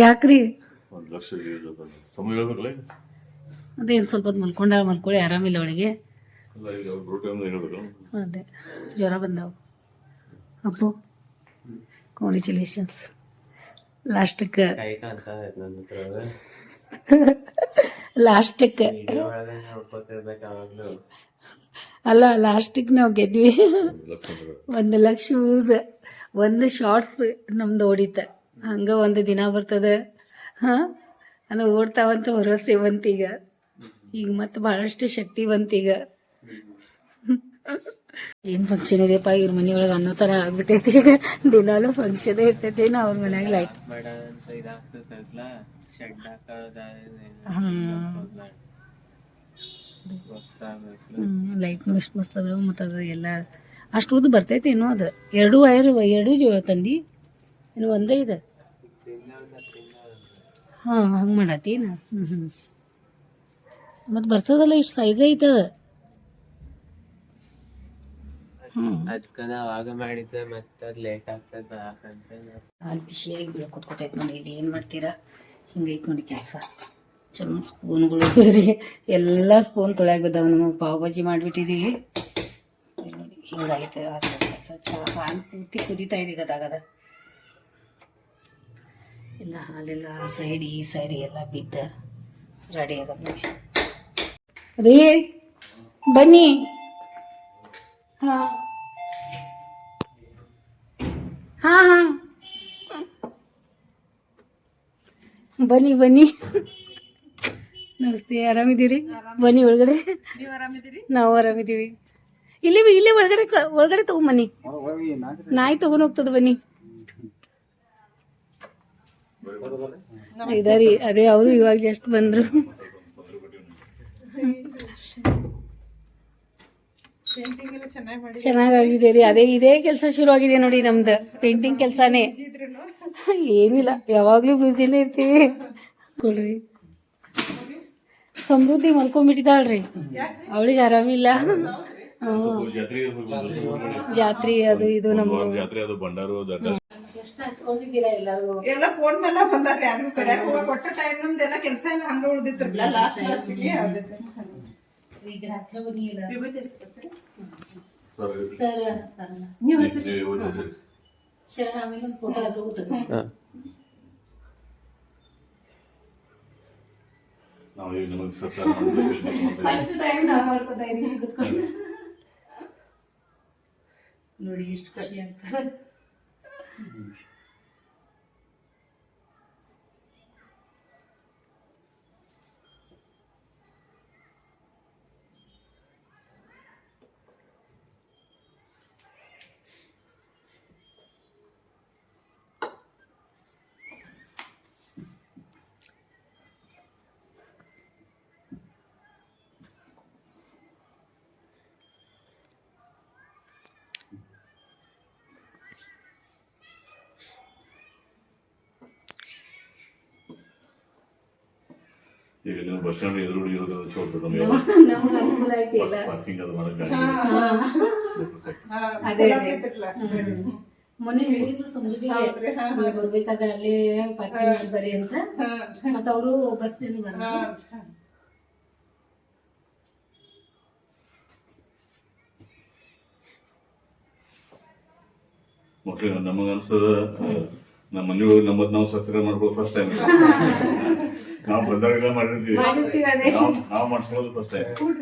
ಯಾಕ್ರಿ? ಒಂದು ಲಕ್ಷ ಸಮಯ ಹೇಳ್ಬೇಕಲ್ಲ ಈಗ? ಅದೇನು ಸ್ವಲ್ಪ ಹೊತ್ತು ಮಲ್ಕೊಂಡ ಮಲ್ಕೊಳ್ಳಿ ಆರಾಮಿಲ್ಲ ಅವಳಿಗೆ. ಅಲ್ಲ ಈಗ ಬ್ರೋ ಹೇಳ್ಬೇಕು ಅದೇ ಜ್ವರ ಬಂದವು. ಅಪ್ಪು ಕಾಂಗ್ರ್ಯಾಚುಲೇಷನ್ಸ್ ಲಾಸ್ಟಕ್ಕೆ ಲಾಸ್ಟಕ್ಕೆ ಅಲ್ಲ ಲಾಸ್ಟಿಗೆ ನಾವು ಗೆದ್ವಿ. ಒಂದು ಲಕ್ಷ ವ್ಯೂಸ್ ಒಂದು ಶಾರ್ಟ್ಸ್ ನಮ್ದು ಓಡಿತ. ಹಂಗೆ ಒಂದು ದಿನ ಬರ್ತದೆ. ಹಾಂ? ಅದು ಓಡ್ತಾವಂತ ಭರವಸೆ ಬಂತೀಗ ಈಗ. ಮತ್ತೆ ಬಹಳಷ್ಟು ಶಕ್ತಿ ಬಂತೀಗ ಏನು ಫಂಕ್ಷನ್ ಇದೆಯಪ್ಪ ಇವ್ರ ಮನೆಯೊಳಗೆ ಅನ್ನೋ ಥರ ಆಗ್ಬಿಟ್ಟೈತಿ ಈಗ. ದಿನಾಲು ಫಂಕ್ಷನ್ ಇರ್ತೈತಿ. ನಾ ಅವ್ರ ಮನ್ಯಾಗ ಲೈಟ್ ಲೈಟ್ ಎಷ್ಟು ಮಸ್ತ್ ಅದಾವ ಮತ್ತು ಅದು ಎಲ್ಲ ಅಷ್ಟು ಉದ್ದು ಬರ್ತೈತಿ ಏನೋ ಅದು. ಎರಡು ವೈರ್ ಎರಡು ಜೋ ತಂದು. ಇನ್ನು ಒಂದೇ ಇದೆ. ಹಾಂ ಹಂಗೆ ಮಾಡತ್ತೀನ ಹ್ಞೂ ಹ್ಞೂ ಮತ್ತು ಬರ್ತದಲ್ಲ ಇಷ್ಟು ಸೈಜ್ ಐತದ ಹ್ಞೂ ನಾವು ಆಗ ಮಾಡಿದ್ದೆ ಮತ್ತೆ ಅದು ಲೇಟ್ ಆಗ್ತದೆ ಹಾಲು ಬಿಸಿಯಾಗಿ ಬೀಳ ಕೂತ್ಕೊತೈತೆ ನೋಡಿ ಇಲ್ಲಿ ಏನು ಮಾಡ್ತೀರಾ? ಹಿಂಗೈತೆ ನೋಡಿ ಕೆಲಸ. ಚಲೋ ಸ್ಪೂನ್ಗಳು ಬೇರೆ. ಎಲ್ಲ ಸ್ಪೂನ್ ತೊಳ್ಯಾಗ ಬಿದ್ದಾವೆ ನಮ್ಮ ಪಾವ್ ಭಾಜಿ ಮಾಡಿಬಿಟ್ಟಿದ್ದೀವಿ ನೋಡಿ ಹಿಂಗೈತೆ ಕೆಲಸ. ಚಾ ಹಾಲು ಪೂರ್ತಿ ಕುದೀತಾ ಇದೆ ಗದಾಗದ ಎಲ್ಲ ಹಾಲೆಲ್ಲ ಆ ಸೈಡ್ ಈ ಸೈಡ್ ಎಲ್ಲ ಬಿದ್ದ ರೆಡಿ ನೋಡಿ ರೀ, ಬನ್ನಿ. ಹಾಂ. ಹಾಂ ಹಾಂ. ಬನ್ನಿ ಬನ್ನಿ. ನಮಸ್ತೆ, ಆರಾಮಿದ್ದೀರಿ? ಬನ್ನಿ ಒಳಗಡೆ. ನಾವು ಆರಾಮಿದ್ದೀವಿ. ಇಲ್ಲಿ ಇಲ್ಲೇ ಒಳಗಡೆ ಒಳಗಡೆ ತಗೊಂಬನ್ನಿ. ನಾಯಿ ತಗೊಂಡ್ ಹೋಗ್ತದ ಬನ್ನಿ. ಇದಾರಿ ಅದೇ ಅವರು ಇವಾಗ ಜಸ್ಟ್ ಬಂದ್ರು. ಚೆನ್ನಾಗಾಗಿದೆ ರೀ, ಅದೇ ಇದೇ ಕೆಲಸ ಶುರು ಆಗಿದೆ ನೋಡಿ ನಮ್ದು ಪೇಂಟಿಂಗ್ ಕೆಲಸನೇ. ಏನಿಲ್ಲ, ಯಾವಾಗ್ಲೂ ಬ್ಯೂಸಿನೇ ಇರ್ತೀವಿ. ಕೊಡ್ರಿ. ಸಮೃದ್ಧಿ ಮಲ್ಕೊಂಡ್ಬಿಟ್ಟಿದ್ದಾಳ್ರಿ. ಅವಳಿಗೆ ಆರಾಮಿಲ್ಲ. ಜಾತ್ರಿ ಅದು ಇದು ನಮ್ಮ ವಾರ ಜಾತ್ರೆ ಅದು ಎಷ್ಟು ಹಚ್ಕೊಂಡಿದ್ದೀರಾ ಎಲ್ಲರೂ? ಎಲ್ಲ ಫೋನ್ ಮೇಲೆ ಬಂದಾರ ಯಾರು ಕರ್ಯಾಕ ಹೋಗ ಕೊಟ್ಟ ಟೈಮ್ ನಮ್ದೆಲ್ಲ ಕೆಲಸ ಎಲ್ಲ ಹಂಗ ಉಳ್ದಿತ್ರಲ್ಲ ಲಾಸ್ಟ್ ಸರ್ ಹಚ್ತಾರಲ್ಲ ನೀವು ಇವತ್ತು ಶರಣ ಆಮೇಲೆ ಒಂದು ಫೋಟೋ. ಫಸ್ಟ್ ಟೈಮ್ ನಾವು ಮಾಡ್ಕೊತಾ ಇದೀವಿ ಕುತ್ಕೊಂಡು. ನೋಡಿ ಎಷ್ಟು ಖುಷಿ ಆಗ್ತದೆ Mm-hmm. ಈಗ ನೀವು ಬಸ್ ಸ್ಟ್ಯಾಂಡ್ ಎದುರುಗಡೆ ನಮ್ಗೆ. ಅನುಕೂಲ ಐತಿ ಪಾರ್ಕಿಂಗ್ ಅದು ಮಾಡಕ್ಕೆ. ಮೊನ್ನೆ ಹೇಳಿದ್ರು. ಬರ್ಬೇಕಾದ್ರೆ ಅಲ್ಲೇ ಪಾರ್ಕಿಂಗ್ ಮಾಡಿ ಬರ್ರಿ ಅಂತ. ಮತ್ತ ಅವರು ಬಸ್ನಿಂದ ಬಂದ್ರು. ಮಕ್ಕಳಿಗೆ ಹಾ. ನಮಗೆ ಅನ್ಸದ ನಮ್ಮ ನೀವು ನಮ್ಮದ್ ನಾವು ಸಸ್ತ್ರ ಮಾಡ್ಕೊಳ್ಳೋದು ಫಸ್ಟ್ ಟೈಮ್ ನಾವು ಬಂದಾಗ ಮಾಡಿರ್ತೀವಿ. ನಾವು ಮಾಡ್ಸ್ಕೊಳ್ಳೋದು ಫಸ್ಟ್ ಟೈಮ್ ಸ್ವೀಟ್.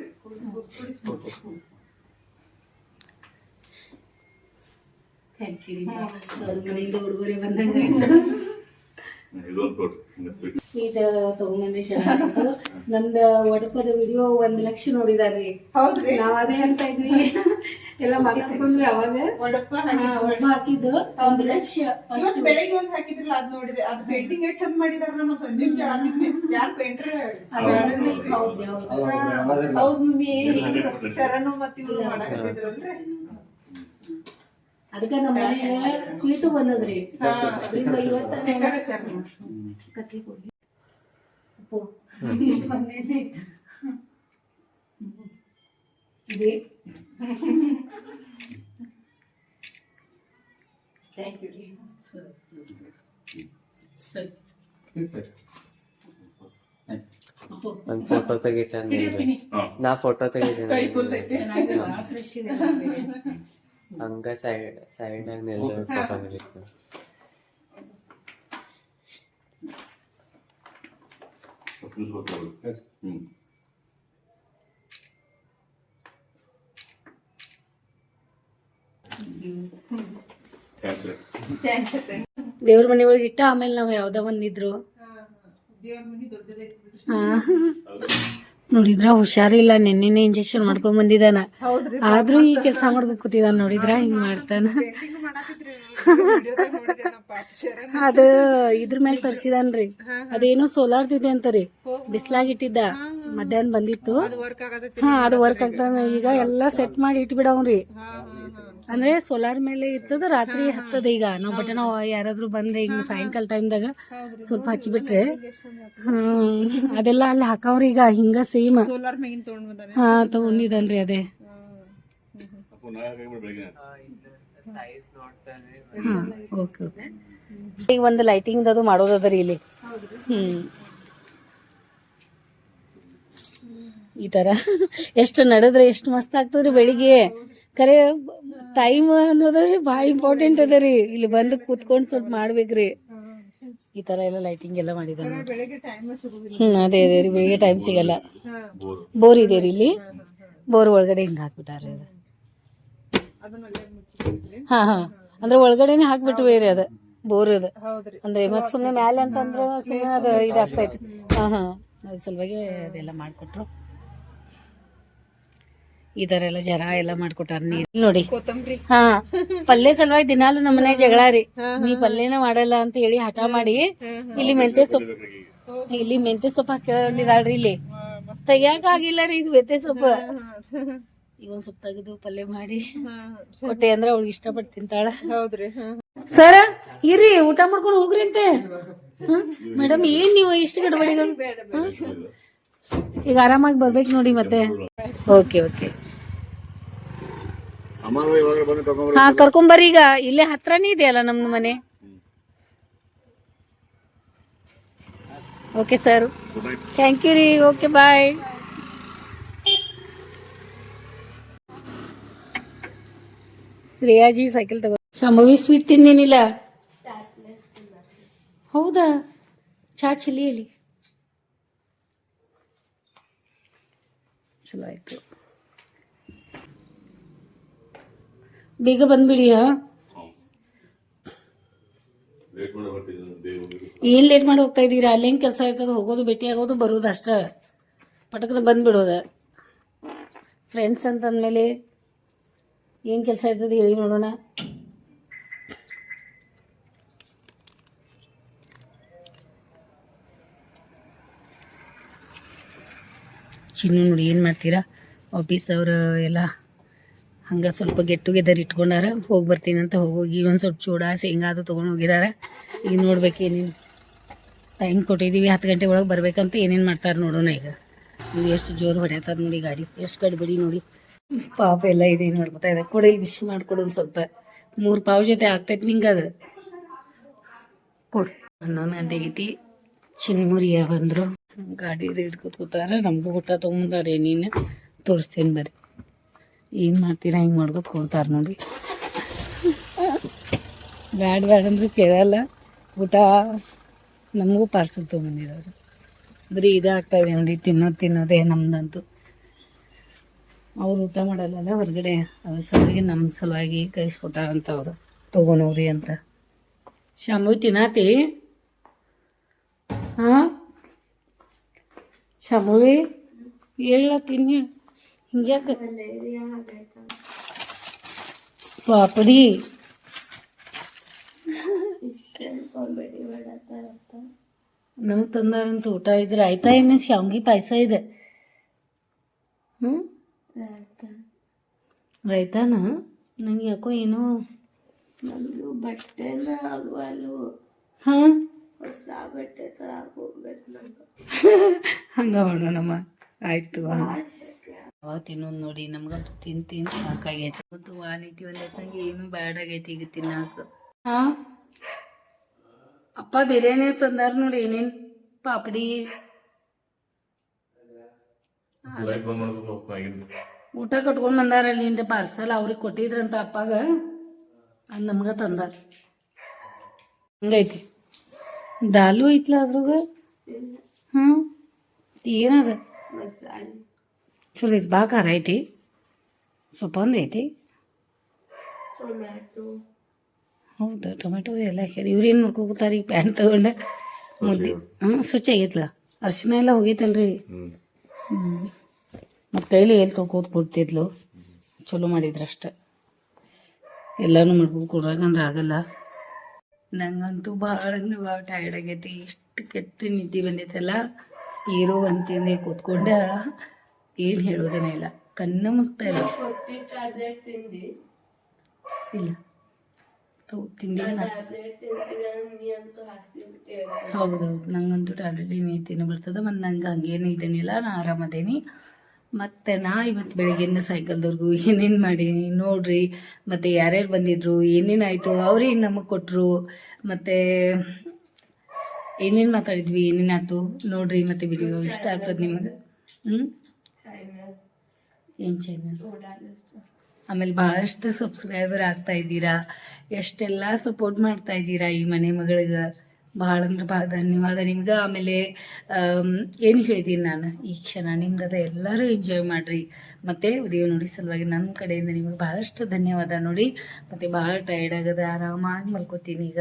ಚೆನ್ನಾಗಿತ್ತು. ನಮ್ದ ಒಡಪದ ವಿಡಿಯೋ ಒಂದ್ ಲಕ್ಷ ನೋಡಿದಾರ್ರಿ. ನಾವ್ ಅದೇ ಅಂತ ಇದ್ವಿ. ಎಲ್ಲ ಮಾತಾಡ್ಕೊಂಡ್ವಿ ಅವಾಗ ಒಡಪ್ಪ ಒಡಪ್ಪ ಹಾಕಿದ್ದು. ಒಂದ್ ಲಕ್ಷ ಇವತ್ತು ಬೆಳಗ್ಗೆ ಒಂದ್ ಹಾಕಿದ್ರಲ್ಲ ಅದ್ ನೋಡಿದೆ. ಅದ್ ಪೇಂಟಿಂಗ್ ಎಷ್ಟ್ ಚಂದ ಮಾಡಿದಾರ ನಮ್ಮ ಸಂಜೆ ಕೇಳಾತಿದ್ವಿ ಯಾರ್ ಪೇಂಟ್ರ್ ಹೌದು. ಮಮ್ಮಿ. ಶರಣು ಮಾಡಾಕತ್ತಿದ್ರಲ್ರಿ ಅದಕ್ಕ ನಮ್ಮ ಮನೆಗೆ ಸ್ವೀಟು ಬಂದದ್ರಿ. ಅದ್ರಿಂದ ಇವತ್ತ ಕತ್ಲಿ ಕೊಡ್ಲಿ. ಅಪ್ಪು, ಸ್ವೀಟ್ ಇದೆ ಇದೇ. ಥ್ಯಾಂಕ್ ಯು ರೀ ಅಪ್ಪು, ಒಂದ್ ಫೋಟೋ ತೆಗಿತಾನೆ ಹಾ ನಾ ಫೋಟೋ ತೆಗಿತೀನಿ. ಚೆನ್ನಾಗಿಲ್ಲ ಫ್ರೆಶ್ ಇದೆ. ಹಂಗ ಸೈಡ್ ಸೈಡ್ ಆಗಿ ನಿಲ್ದ ಫೋಟೋ ತೆಗಿತೀನಿ. ಜ್ಯೂಸ್ ಗೊತ್ತಾಗಲ್ಲ ಹ್ಮ್ ಥ್ಯಾಂಕ್ಸ್ ರೀ ಥ್ಯಾಂಕ್ಸ್ ಥ್ಯಾಂಕ್ ದೇವ್ರ ಮನೆ ಒಳಗೆ ಇಟ್ಟ ಆಮೇಲೆ ನಾವು ಯಾವ್ದ ಬಂದಿದ್ರು. ದೇವ್ರ ಮನಿ ದೊಡ್ಡದೈತಿ ಬಿಡ್ರಿ ಹಾ ನೋಡಿದ್ರ ಹುಷಾರಿಲ್ಲ ನಿನ್ನೆನೆ ಇಂಜೆಕ್ಷನ್ ಮಾಡ್ಕೊಂಡ್ ಬಂದಿದಾನ ಹೌದ್ರಿ ಆದ್ರೂ ಈ ಕೆಲಸ ಮಾಡ್ಬೇಕು ಕೂತಿದಾನ ನೋಡಿದ್ರ ಹಿಂಗ್ ಮಾಡ್ತಾನ. ಅದ ಇದ್ರ ಮೇಲೆ ತರ್ಸಿದಾನ್ರಿ. ಅದೇನೋ ಸೋಲಾರ್ದ ಇದೆ ಅಂತರಿ. ಬಿಸ್ಲಾಗ್ ಇಟ್ಟಿದ್ದ. ಮಧ್ಯಾಹ್ನ ಬಂದಿತ್ತು. ಅದು ವರ್ಕ್ ಆಗತೈತಿ ಹಾ ಅದು ವರ್ಕ್ ಆಗ್ತಾನ. ಈಗ ಎಲ್ಲಾ ಸೆಟ್ ಮಾಡಿ ಇಟ್ಬಿಡವ್ರಿ ಅಂದ್ರೆ ಸೋಲಾರ್ ಮೇಲೆ ಇರ್ತದ ರಾತ್ರಿ ಹತ್ತದ ಈಗ. ನಾವು ಬಟ್ ನಾವು ಯಾರಾದ್ರೂ ಬಂದ್ರೆ ಈಗ ಸಾಯಂಕಾಲ ಟೈಮ್ದಾಗ ಸ್ವಲ್ಪ ಹಚ್ಚಿಬಿಟ್ರೆ ಹ್ಮ್ ಅದೆಲ್ಲ ಅಲ್ಲಿ ಹಾಕವ್ರಿ ಈಗ ಹಿಂಗ ಸೇಮ್ ಹಾ ತಗೊಂಡಿದನ್ರಿ ಅದೇ. Okay okay. ಈಗ ಒಂದು ಲೈಟಿಂಗ್ ಅದು ಮಾಡೋದದ್ರಿ ಇಲ್ಲಿ. ಹ್ಮ್. ಈ ತರ. ಎಷ್ಟು ನಡೆದ್ರೆ ಎಷ್ಟು ಮಸ್ತ್ ಆಗ್ತದ್ರಿ ಬೆಳಿಗ್ಗೆ. ಕರೆ ಟೈಮ್ ಅನ್ನೋದ್ರಿ ಭಾಳ ಇಂಪಾರ್ಟೆಂಟ್ ಅದ ರೀ. ಇಲ್ಲಿ ಬಂದು ಕೂತ್ಕೊಂಡು ಸ್ವಲ್ಪ ಮಾಡ್ಬೇಕ್ರಿ. ಈ ತರ ಎಲ್ಲ ಲೈಟಿಂಗ್ ಎಲ್ಲ ಸಿಗುದಿಲ್ಲ ಹ್ಮ್, ಅದೇ ಅದೇ ರೀ, ಬೆಳಿಗ್ಗೆ ಟೈಮ್ ಸಿಗಲ್ಲ. ಬೋರ್ ಇದೆ ರೀ ಇಲ್ಲಿ. ಬೋರ್ ಒಳಗಡೆ ಹಿಂಗ್ ಹಾಕ್ಬಿಟ್ಟಾರ ಅದು. ಹಾ ಹಾ. ಅಂದ್ರೆ ಒಳಗಡೆನೆ ಹಾಕ್ಬಿಟ್ವಿ ರೀ ಅದ. ಬೋರ್ ಅದ. ಅಂದ್ರೆ ಮತ್ ಸುಮ್ನೆ ಮ್ಯಾಲೆ ಅಂತಂದ್ರೆ ಸುಮ್ನೆ ಅದ ಇದಾಗ್ತೈತಿ ಹಾ ಹಾ. ಅದ್ರ ಸಲುವಾಗಿ ಅದೆಲ್ಲ ಮಾಡ್ಕೊಟ್ರು. ಈ ತರ ಎಲ್ಲ ಜರ ಎಲ್ಲ ಮಾಡ್ಕೊಟ್ಟಾರ ನೀರ್. ನೋಡಿ. ಕೊತ್ತಂಬರಿ. ಹಾ ಪಲ್ಯ ಸಲುವಾಗಿ ದಿನಾಲು ನಮ್ಮ ಮನೆ ಜಗಳ ರೀ. ನೀ ಪಲ್ಯನ ಮಾಡಲ್ಲ ಅಂತ ಹೇಳಿ ಹಠ ಮಾಡಿ ಇಲ್ಲಿ ಮೆಂತೆ ಸೊಪ್ಪು ಇಲ್ಲಿ ಮೆಂತೆ ಸೊಪ್ಪು ಹಾಕೊಂಡಿದಾಳ್ರಿ ಇಲ್ಲಿ. ತೆಗಿಯಾಕ ಆಗಿಲ್ಲ ರೀ ಇದು ಮೆಂತೆ ಸೊಪ್ಪು ಈಗ ಒಂದ್ ಸೊಪ್ಪು ತೆಗೆದು ಪಲ್ಯ ಮಾಡಿ ಕೊಟ್ಟೆ ಅಂದ್ರೆ ಅವ್ಳಿಗೆ ಇಷ್ಟಪಟ್ಟು ತಿಂತಾಳ. ಹೌದ್ರಿ ಸರ ಇರ್ರಿ ಊಟ ಮಾಡ್ಕೊಂಡು ಹೋಗ್ರಿ ಅಂತೆ. ಮೇಡಮ್ ಏನ್ ನೀವು ಇಷ್ಟು ಗಡಬಡಿಗಳು? ಈಗ ಆರಾಮಾಗಿ ಬರ್ಬೇಕು ನೋಡಿ ಮತ್ತೆ. ಓಕೆ ಓಕೆ ಅಮ್ಮ ಇವಾಗ ಬಂದು ತಗೊಂಡ್ಬರ್ರಿ ಹಾ ಕರ್ಕೊಂಬರ್ರಿ ಈಗ. ಇಲ್ಲೇ ಹತ್ರನೇ ಇದೆಯಲ್ಲ ನಮ್ದು ಮನೆ. ಓಕೆ ಸರ್ ಥ್ಯಾಂಕ್ ಯು ರೀ. ಓಕೆ ಬಾಯ್ ಶ್ರೇಯಾಜಿ ಸೈಕಲ್ ತಗೋ ಶಂಭವಿ ಸ್ವೀಟ್ ತಿಂದೇನಿಲ್ಲ ಹೌದಾ? ಚಾ ಚಲಿಯಲಿ ಚಲೋ ಆಯ್ತು. ಬೇಗ ಬಂದ್ಬಿಡಿ ಹಾ ಲೇಟ್ ಮಾಡಿ ಬರ್ತಿದ್ದೀನಿ ಏನ್ ಲೇಟ್ ಮಾಡಿ ಹೋಗ್ತಾ ಇದ್ದೀರಾ? ಅಲ್ಲೇನ್ ಕೆಲಸ ಇರ್ತದೆ? ಹೋಗೋದು ಭೇಟಿ ಆಗೋದು ಬರೋದು ಅಷ್ಟ. ಪಟಕನ ಬಂದ್ಬಿಡೋದ. ಫ್ರೆಂಡ್ಸ್ ಅಂತಂದ್ಮೇಲೆ ಏನ್ ಕೆಲಸ ಇರ್ತದೆ ಹೇಳಿ ನೋಡೋಣ. ಚಿನ್ನು ನೋಡಿ ಏನು ಮಾಡ್ತೀರಾ? ಆಫೀಸ್ ಅವರು ಎಲ್ಲ ಹಂಗೆ ಸ್ವಲ್ಪ ಗೆಟ್ ಟುಗೆದರ್ ಇಟ್ಕೊಂಡಾರ ಹೋಗಿ ಬರ್ತೀನಿ ಅಂತ ಹೋಗಿ ಒಂದು ಸ್ವಲ್ಪ ಚೂಡ, ಶೇಂಗಾ ಅದು ತೊಗೊಂಡು ಹೋಗಿದಾರ. ಈಗ ನೋಡ್ಬೇಕು ಏನೇನು ಟೈಮ್ ಕೊಟ್ಟಿದ್ದೀವಿ ಹತ್ತು ಗಂಟೆ ಒಳಗೆ ಬರ್ಬೇಕಂತ ಏನೇನು ಮಾಡ್ತಾರೆ ನೋಡೋಣ ಈಗ. ಎಷ್ಟು ಜೋರು ಹೊಡ್ಯಾತಾರ ನೋಡಿ ಗಾಡಿ, ಎಷ್ಟು ಗಡಿಬಿಡಿ ನೋಡಿ. ಪಾಪ ಎಲ್ಲ ಇದೇನು ಮಾಡ್ಕೊತಾ ಇದೆ ಕೊಡಿ ಬಿಸಿ ಮಾಡ್ಕೊಡು ಒಂದು ಸ್ವಲ್ಪ. ಮೂರು ಪಾವ್ ಜೊತೆ ಆಗ್ತೈತಿ ನಿಂಗೆ ಅದು. ಕೊಡು. ಹನ್ನೊಂದು ಗಂಟೆ ಐತಿ ಚಿನ್ಮುರಿಯ ಬಂದರು. ಗಾಡಿ ಹಿಡ್ಕೊತ ಕೂತಾರ, ನಮಗೂ ಊಟ ತೊಗೊಂಬಂದಾರೆ ನೀನು. ತೋರಿಸ್ತೇನೆ ಬರ್ರಿ. ಏನು ಮಾಡ್ತೀರಾ, ಹಿಂಗೆ ಮಾಡ್ಕೊತ ಕೊಡ್ತಾರೆ ನೋಡಿ ಬ್ಯಾಡ ಬ್ಯಾಡ ಅಂದ್ರೆ ಕೇಳಲ್ಲ. ಊಟ ನಮಗೂ ಪಾರ್ಸಲ್ ತೊಗೊಂಡಿರೋರು ಬರೀ ಇದಾಗ್ತಾಯಿದೆ ನೋಡಿ, ತಿನ್ನೋದು ತಿನ್ನೋದೇ ನಮ್ದಂತೂ. ಅವ್ರು ಊಟ ಮಾಡಲ್ಲ ಹೊರಗಡೆ ಅದ್ರ ಸಲುವಾಗಿ ನಮ್ಮ ಸಲುವಾಗಿ ಕಳಿಸ್ಕೊಟ್ಟಾರಂತ ಅವರು. ತೊಗೊಂಡೋಗ್ರಿ ಅಂತ. ಶಾಂಭು ತಿನ್ನಾತಿ? ಹಾಂ? ಶಾಂಭುವಿ ಹೇಳ, ತಿನ್ನಿ. ಹಿಂಗ್ಯಾಕೆ ಪಾಪಡಿ ನಮ್ಗೆ ತಂದಾರಂತ ಊಟ ಇದ್ರೆ ಆಯ್ತಾ ಇನ್ನು ಶಾವ್ಗಿ ಪಾಯಸ ಇದೆ ಹ್ಞೂ ರೈತಾನ ನಂಗೆ ಯಾಕೋ ಏನೋ ನಮಗೆ ಬಟ್ಟೆನ ಆಗುವಲ್ವು ಹಾಂ ಹೊಸ ಬಟ್ಟೆ ತಗೋಬೇಕು ನಂಗೆ ಹಂಗ ಮಾಡೋಣಮ್ಮ ಆಯ್ತು ಆಶಕ್ಕೆ ಅವಾಗ ತಿನ್ನೋದು ನೋಡಿ ನಮ್ಗಂತೂ ತಿನ್ ತಿನ್ ಸಾಕಾಗೈತಿ. ಮತ್ತು ವಾನೈತಿ ಒಂದೈತಂಗೆ ಏನು ಬ್ಯಾಡ್ ಆಗೈತಿ ಈಗ ತಿನ್ನಾಕ. ಹಾ? ಅಪ್ಪ ಬಿರಿಯಾನಿ ತಂದಾರ ನೋಡಿ ಏನೇನ್ ಪಾಪಡಿ? ಊಟ ಕಟ್ಕೊಂಡ್ ಬಂದಾರ ಅಲ್ಲಿಂದ ಪಾರ್ಸಲ್ ಅವ್ರಿಗೆ ಕೊಟ್ಟಿದ್ರಂತ ಅಪ್ಪಾಗ. ಅದು ನಮ್ಗೆ ತಂದಾರ. ಹಂಗೈತಿ. ದಾಲು ಐತ್ಲ ಅದ್ರಾಗ ಹ್ಮ್? ಏನದ? ಐತಿ ಭಾಳ ಖಾರ ಐತಿ ಸ್ವಲ್ಪ ಒಂದು ಐತಿ ಹೌದು ಟೊಮೆಟೊ ಎಲ್ಲ ಹಾಕ್ಯಾರ. ಇವ್ರು ಏನು ನೋಡ್ಕೋತಾರೆ? ಈಗ ಪ್ಯಾಂಟ್ ತಗೊಂಡೆ ಮುದ್ದೆ ಹ್ಞೂ ಸ್ವಚ್ಛ ಆಗೈತಲ್ಲ ಅರ್ಶಿನ ಎಲ್ಲ ಹೋಗೈತಲ್ರಿ. ಹ್ಮ್. ಹ್ಞೂ ಮತ್ತು ಕೈಲಿ ಎಲ್ಲಿ ತೊಳ್ಕೋತ ಕೊಡ್ತಿದ್ಲು ಚಲೋ ಮಾಡಿದ್ರಷ್ಟೆ ಎಲ್ಲನೂ ಮಾಡ್ಕೊಂಡು ಕೊಡ್ರಾಗಂದ್ರೆ ಆಗಲ್ಲ. ನಂಗಂತೂ ಭಾಳ ಅಂದ್ರೆ ಭಾಳ ಟಯರ್ಡ್ ಆಗೈತಿ. ಇಷ್ಟು ಕೆಟ್ಟ ನಿದ್ದೆ ಬಂದೈತಲ್ಲ. ಹೀರೋ ಅಂತಿಂದೆ ಕೂತ್ಕೊಂಡ ಏನು ಹೇಳೋದೇನೆ ಇಲ್ಲ. ಕಣ್ಣು ಮುಸ್ತಾ ಇಲ್ಲ. ಇಲ್ಲ ಹೌದೌದು. ನಂಗಂತೂ ಟ್ಯಾಬ್ಲೆಟ್ ನೀತಿನ ಬರ್ತದೆ. ಮತ್ತು ನಂಗೆ ಹಂಗೇನು ಇದೇನಿಲ್ಲ ನಾ ಆರಾಮದೇನಿ. ಮತ್ತು ನಾ ಇವತ್ತು ಬೆಳಗ್ಗೆಯಿಂದ ಸೈಕಲ್ದವ್ರಿಗು ಏನೇನು ಮಾಡೀನಿ ನೋಡ್ರಿ. ಮತ್ತು ಯಾರ್ಯಾರು ಬಂದಿದ್ರು, ಏನೇನು ಆಯಿತು ಅವ್ರಿಗೆ ನಮಗೆ ಕೊಟ್ಟರು ಮತ್ತು ಏನೇನು ಮಾತಾಡಿದ್ವಿ, ಏನೇನು ಆಯ್ತು ನೋಡ್ರಿ. ಮತ್ತು ವಿಡಿಯೋ ಇಷ್ಟ ಆಗ್ತದೆ ನಿಮಗೆ. ಹ್ಞೂ ಏನು ಚಾನಲ್ ಓಡಾಡಿರ್ತಾರೆ ಆಮೇಲೆ ಬಹಳಷ್ಟು ಸಬ್ಸ್ಕ್ರೈಬರ್ ಆಗ್ತಾ ಇದ್ದೀರಾ. ಎಷ್ಟೆಲ್ಲ ಸಪೋರ್ಟ್ ಮಾಡ್ತಾ ಇದ್ದೀರಾ ಈ ಮನೆ ಮಗಳಿಗೆ. ಭಾಳ ಅಂದ್ರೆ ಭಾಳ ಧನ್ಯವಾದ ನಿಮ್ಗೆ. ಆಮೇಲೆ ಏನು ಹೇಳಿದ್ದೀನಿ ನಾನು? ಈ ಕ್ಷಣ ನಿಮ್ಗದ ಎಲ್ಲರೂ ಎಂಜಾಯ್ ಮಾಡ್ರಿ. ಮತ್ತೆ ಉದಯ ನೋಡಿ ಸಲುವಾಗಿ ನನ್ನ ಕಡೆಯಿಂದ ನಿಮಗೆ ಬಹಳಷ್ಟು ಧನ್ಯವಾದ ನೋಡಿ. ಮತ್ತೆ ಭಾಳ ಟೈರ್ಡ್ ಆಗದ ಆರಾಮಾಗಿ ಮಲ್ಕೋತೀನಿ ಈಗ.